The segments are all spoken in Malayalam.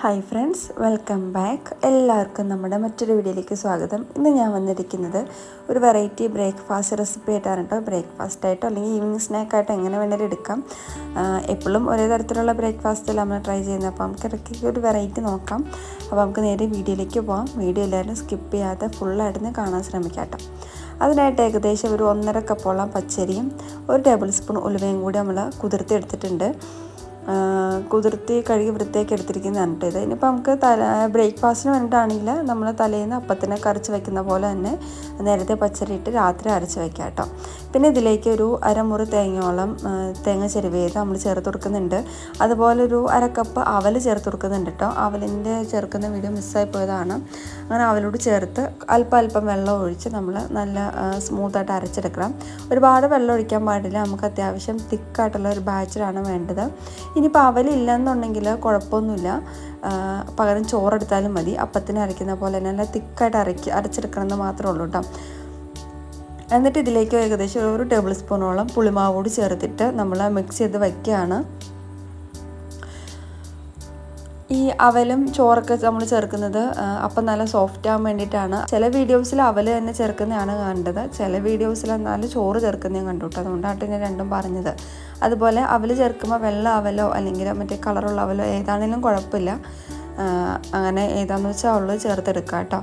ഹായ് ഫ്രണ്ട്സ് വെൽക്കം ബാക്ക് എല്ലാവർക്കും നമ്മുടെ മറ്റൊരു വീഡിയോയിലേക്ക് സ്വാഗതം. ഇന്ന് ഞാൻ വന്നിരിക്കുന്നത് ഒരു വെറൈറ്റി ബ്രേക്ക്ഫാസ്റ്റ് റെസിപ്പി ആയിട്ടാണ് കേട്ടോ. ബ്രേക്ക്ഫാസ്റ്റ് ആയിട്ടോ അല്ലെങ്കിൽ ഈവനിങ് സ്നാക്കായിട്ടോ എങ്ങനെ വേണമെങ്കിലും എടുക്കാം. എപ്പോഴും ഒരേ തരത്തിലുള്ള ബ്രേക്ക്ഫാസ്റ്റ് നമ്മൾ ട്രൈ ചെയ്യുന്നത്. അപ്പോൾ നമുക്ക് ഇടയ്ക്ക് ഒരു വെറൈറ്റി നോക്കാം. അപ്പോൾ നമുക്ക് നേരെ വീഡിയോയിലേക്ക് പോകാം വീഡിയോ എല്ലാവരും സ്കിപ്പ് ചെയ്യാതെ ഫുള്ളായിട്ട് കാണാൻ ശ്രമിക്കാം കേട്ടോ. അതിനായിട്ട് ഏകദേശം ഒരു ഒന്നര കപ്പോളം പച്ചരിയും ഒരു ടേബിൾ സ്പൂൺ ഉലുവയും കൂടി നമ്മൾ കുതിർത്തി എടുത്തിട്ടുണ്ട് കുതിർത്തി കഴുകി വൃത്തിയാക്കി എടുത്തിരിക്കുന്നതാണ് കേട്ടോ ഇത്. ഇനിയിപ്പോൾ നമുക്ക് തല ബ്രേക്ക്ഫാസ്റ്റിന് വേണ്ടിയിട്ടാണെങ്കിൽ നമ്മൾ തലേന്ന് അപ്പത്തിനെ കറിച്ച് വെക്കുന്ന പോലെ തന്നെ നേരത്തെ പച്ചരി ഇട്ട് രാത്രി അരച്ച് വെക്കാം കേട്ടോ. പിന്നെ ഇതിലേക്ക് ഒരു അരമുറി തേങ്ങയോളം തേങ്ങ ചെരുവേത് നമ്മൾ ചേർത്ത് കൊടുക്കുന്നുണ്ട്. അതുപോലെ ഒരു അരക്കപ്പ് അവൽ ചേർത്ത് കൊടുക്കുന്നുണ്ട് കേട്ടോ. അവലിന്റെ ചേർക്കുന്ന വീഡിയോ മിസ്സായി പോയതാണ്. അങ്ങനെ അവലോട് ചേർത്ത് അല്പം അല്പം വെള്ളം ഒഴിച്ച് നമ്മൾ നല്ല സ്മൂത്തായിട്ട് അരച്ചെടുക്കണം. ഒരുപാട് വെള്ളം ഒഴിക്കാൻ പാടില്ല. നമുക്ക് അത്യാവശ്യം തിക്കായിട്ടുള്ള ഒരു ബാച്ചിലാണ് വേണ്ടത്. ഇനിയിപ്പോൾ അവലില്ലെന്നുണ്ടെങ്കിൽ കുഴപ്പമൊന്നുമില്ല പകരം ചോറെടുത്താലും മതി. അപ്പത്തിന് അരയ്ക്കുന്ന പോലെ തന്നെ നല്ല തിക്കായിട്ട് അരയ്ക്ക് അരച്ചെടുക്കണമെന്ന് മാത്രമേ ഉള്ളൂ കേട്ടോ. എന്നിട്ട് ഇതിലേക്ക് ഏകദേശം ഒരു ടേബിൾ സ്പൂണോളം പുളിമാവോട് ചേർത്തിട്ട് നമ്മൾ മിക്സ് ചെയ്ത് വയ്ക്കുകയാണ് ഈ അവലും ചോറൊക്കെ നമ്മൾ ചേർക്കുന്നത് അപ്പം നല്ല സോഫ്റ്റ് ആകാൻ വേണ്ടിയിട്ടാണ്. ചില വീഡിയോസിൽ അവൽ തന്നെ ചേർക്കുന്നതാണ് കണ്ടത്. ചില വീഡിയോസിൽ എന്നാലും ചോറ് ചേർക്കുന്നതും കണ്ടു കേട്ടോ അതുകൊണ്ടാണ് ഞാൻ രണ്ടും പറഞ്ഞത്. അതുപോലെ അവൽ ചേർക്കുമ്പോൾ വെള്ള അവലോ അല്ലെങ്കിൽ മറ്റേ കളറുള്ള അവലോ ഏതാണെങ്കിലും കുഴപ്പമില്ല. അങ്ങനെ ഏതാണെന്ന് വെച്ചാൽ അവൾ ചേർത്തെടുക്കുക കേട്ടോ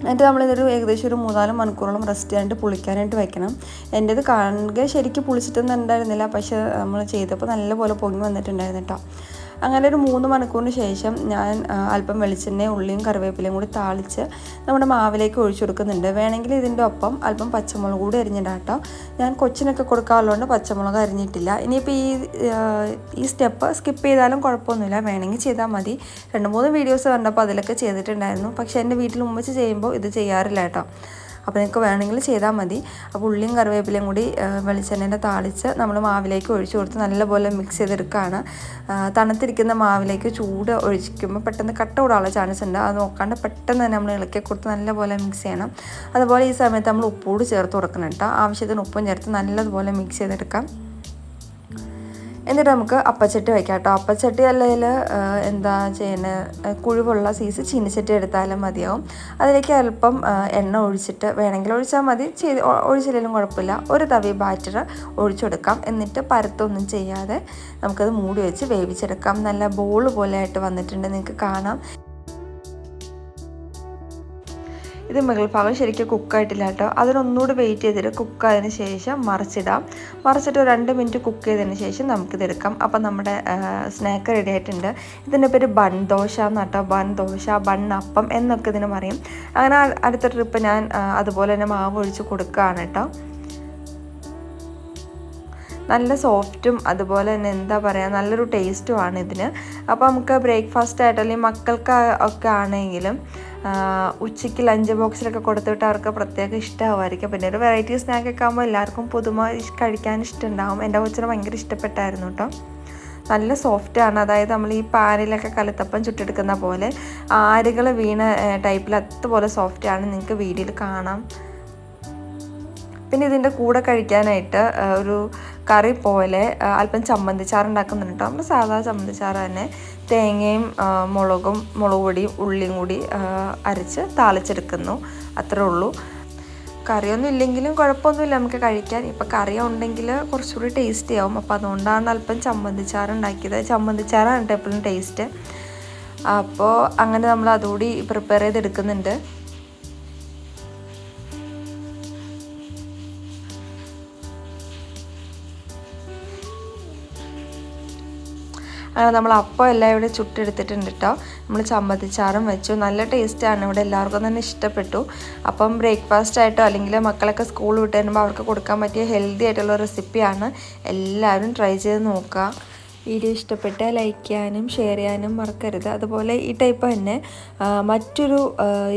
എന്നിട്ട് നമ്മളിതൊരു ഏകദേശം ഒരു മൂന്നാൽ മണിക്കൂറോളം റെസ്റ്റ് ചെയ്യാനായിട്ട് പുളിക്കാനായിട്ട് വെക്കണം. എന്റേത് കാണുക ശരിക്കും പുളിച്ചിട്ടൊന്നും ഉണ്ടായിരുന്നില്ല. പക്ഷേ നമ്മൾ ചെയ്തപ്പോൾ നല്ലപോലെ പൊങ്ങി വന്നിട്ടുണ്ടായിരുന്നു കേട്ടോ അങ്ങനെ ഒരു മൂന്ന് മണിക്കൂറിന് ശേഷം ഞാൻ അല്പം വെളിച്ചെണ്ണയും ഉള്ളിയും കറിവേപ്പിലയും കൂടി താളിച്ച് നമ്മുടെ മാവിലേക്ക് ഒഴിച്ചു കൊടുക്കുന്നുണ്ട്. വേണമെങ്കിൽ ഇതിന്റെ ഒപ്പം അല്പം പച്ചമുളക് കൂടി അരിഞ്ഞിടാട്ടോ. ഞാൻ കൊച്ചിനൊക്കെ കൊടുക്കാറുള്ളതുകൊണ്ട് പച്ചമുളക് അരിഞ്ഞിട്ടില്ല. ഇനിയിപ്പോൾ ഈ ഈ സ്റ്റെപ്പ് സ്കിപ്പ് ചെയ്താലും കുഴപ്പമൊന്നുമില്ല. വേണമെങ്കിൽ ചെയ്താൽ മതി. രണ്ട് മൂന്ന് വീഡിയോസ് കണ്ടപ്പോൾ അതിലൊക്കെ ചെയ്തിട്ടുണ്ടായിരുന്നു. പക്ഷേ എന്റെ വീട്ടിൽ ഉമ്മച്ച് ചെയ്യുമ്പോൾ ഇത് ചെയ്യാറില്ല കേട്ടോ. അപ്പോൾ നിങ്ങൾക്ക് വേണമെങ്കിൽ ചെയ്താൽ മതി. അപ്പോൾ ഉള്ളിയും കറിവേപ്പിലയും കൂടി വെളിച്ചെണ്ണേന്റെ താളിച്ച് നമ്മൾ മാവിലേക്ക് ഒഴിച്ചു കൊടുത്ത് നല്ലപോലെ മിക്സ് ചെയ്തെടുക്കുകയാണ്. തണുത്തിരിക്കുന്ന മാവിലേക്ക് ചൂട് ഒഴിക്കുമ്പോൾ പെട്ടെന്ന് കട്ട കൂടാനുള്ള ചാൻസ് ഉണ്ട്. അത് നോക്കാണ്ട് പെട്ടെന്ന് തന്നെ നമ്മൾ ഇളക്കി കൊടുത്ത് നല്ലപോലെ മിക്സ് ചെയ്യണം. അതുപോലെ ഈ സമയത്ത് നമ്മൾ ഉപ്പൂട് ചേർത്ത് കൊടുക്കണം കേട്ടോ. ആവശ്യത്തിന് ഉപ്പും ചേർത്ത് നല്ലതുപോലെ മിക്സ് ചെയ്തെടുക്കാം. എന്നിട്ട് നമുക്ക് അപ്പച്ചട്ടി വയ്ക്കാം കേട്ടോ. അപ്പച്ചട്ടി അല്ലെങ്കിൽ എന്താ ചെയ്യുന്നത് കുഴിവുള്ള സീസ് ചീനിച്ചട്ടി എടുത്താലും മതിയാവും. അതിലേക്ക് അല്പം എണ്ണ ഒഴിച്ചിട്ട് വേണമെങ്കിൽ ഒഴിച്ചാൽ മതി. ചെയ്ത് ഒഴിച്ചില്ലെങ്കിലും കുഴപ്പമില്ല. ഒരു തവി ബാറ്റർ ഒഴിച്ചെടുക്കാം. എന്നിട്ട് പരത്തൊന്നും ചെയ്യാതെ നമുക്കത് മൂടി വെച്ച് വേവിച്ചെടുക്കാം. നല്ല ബോൾ പോലെ ആയിട്ട് വന്നിട്ടുണ്ട്. നിങ്ങൾക്ക് കാണാം. ഇത് മുകൾ ഭാഗം ശരിക്കും കുക്കായിട്ടില്ല കേട്ടോ. അതിനൊന്നുകൂടി വെയിറ്റ് ചെയ്തിട്ട് കുക്ക് ആയതിനു ശേഷം മറിച്ചിടാം. മറിച്ചിട്ട് രണ്ട് മിനിറ്റ് കുക്ക് ചെയ്തതിന് ശേഷം നമുക്കിത് എടുക്കാം. അപ്പം നമ്മുടെ സ്നാക്ക് റെഡി ആയിട്ടുണ്ട്. ഇതിന്റെ പേര് ബൺ ദോശ എന്ന് കേട്ടോ. ബൺ ദോശ ബൺ അപ്പം എന്നൊക്കെ ഇതിന് പറയും. അങ്ങനെ അടുത്ത ട്രിപ്പ് ഞാൻ അതുപോലെ തന്നെ മാവ് ഒഴിച്ച് കൊടുക്കുകയാണ് കേട്ടോ. നല്ല സോഫ്റ്റും അതുപോലെ തന്നെ എന്താ പറയുക നല്ലൊരു ടേസ്റ്റുമാണ് ഇതിന്. അപ്പോൾ നമുക്ക് ബ്രേക്ക്ഫാസ്റ്റ് ആയിട്ട് അല്ലെങ്കിൽ മക്കൾക്ക് ഒക്കെ ആണെങ്കിലും ഉച്ചയ്ക്ക് ലഞ്ച് ബോക്സിലൊക്കെ കൊടുത്തിട്ട് അവർക്ക് പ്രത്യേകം ഇഷ്ടമായിരിക്കും പിന്നെ ഒരു വെറൈറ്റി സ്നാക്കൊക്കെ ആകുമ്പോൾ എല്ലാവർക്കും പുതുമ കഴിക്കാൻ ഇഷ്ടമുണ്ടാകും എന്റെ കൊച്ചിന് ഭയങ്കര ഇഷ്ടപ്പെട്ടായിരുന്നു കേട്ടോ നല്ല സോഫ്റ്റാണ് അതായത് നമ്മൾ ഈ പാനിലൊക്കെ കലത്തപ്പം ചുട്ടെടുക്കുന്ന പോലെ ആരുകൾ വീണ ടൈപ്പിൽ അതുപോലെ ആണ്. നിങ്ങൾക്ക് വീഡിയോയിൽ കാണാം. പിന്നെ ഇതിന്റെ കൂടെ കഴിക്കാനായിട്ട് ഒരു കറി പോലെ അല്പം ചമ്മന്തിച്ചാറ് ഉണ്ടാക്കുന്നുണ്ട് കേട്ടോ നമ്മൾ സാധാ ചമ്മന്തിച്ചാറ് തന്നെ തേങ്ങയും മുളകും മുളക് പൊടിയും ഉള്ളിയും കൂടി അരച്ച് താളിച്ചെടുക്കുന്നു. അത്രേ ഉള്ളൂ. കറിയൊന്നും ഇല്ലെങ്കിലും കുഴപ്പമൊന്നുമില്ല നമുക്ക് കഴിക്കാൻ. ഇപ്പം കറി ഉണ്ടെങ്കിൽ കുറച്ചുകൂടി ടേസ്റ്റി ആവും. അപ്പോൾ അതുകൊണ്ടാണ് അല്പം ചമ്മന്തിച്ചാറ് ഉണ്ടാക്കിയത് ചമ്മന്തിച്ചാറാണ് കേട്ടോ എപ്പോഴും ടേസ്റ്റ് അപ്പോൾ അങ്ങനെ നമ്മൾ അതുകൂടി പ്രിപ്പയർ ചെയ്തെടുക്കുന്നുണ്ട്. നമ്മൾ അപ്പം എല്ലാം ഇവിടെ ചുട്ടെടുത്തിട്ടുണ്ട് കേട്ടോ നമ്മൾ ചമ്മന്തിച്ചാറും വെച്ചു. നല്ല ടേസ്റ്റാണ് ഇവിടെ എല്ലാവർക്കും തന്നെ ഇഷ്ടപ്പെട്ടു. അപ്പം ബ്രേക്ക്ഫാസ്റ്റ് ആയിട്ടോ അല്ലെങ്കിൽ മക്കളൊക്കെ സ്കൂൾ വിട്ട് വരുമ്പോൾ അവർക്ക് കൊടുക്കാൻ പറ്റിയ ഹെൽത്തി ആയിട്ടുള്ള റെസിപ്പിയാണ് എല്ലാവരും ട്രൈ ചെയ്ത് നോക്കുക. വീഡിയോ ഇഷ്ടപ്പെട്ട ലൈക്ക് ചെയ്യാനും ഷെയർ ചെയ്യാനും മറക്കരുത്. അതുപോലെ ഈ ടൈപ്പ് തന്നെ മറ്റൊരു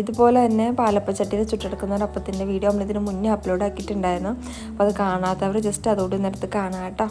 ഇതുപോലെ തന്നെ പാലപ്പച്ചട്ടിയിൽ ചുട്ടെടുക്കുന്ന ഒരു അപ്പത്തിന്റെ വീഡിയോ നമ്മളിതിന് മുന്നേ അപ്ലോഡ് ആക്കിയിട്ടുണ്ടായിരുന്നു. അപ്പോൾ അത് കാണാത്തവർ ജസ്റ്റ് അതോടെ നിന്നെടുത്ത് കാണാം കേട്ടോ.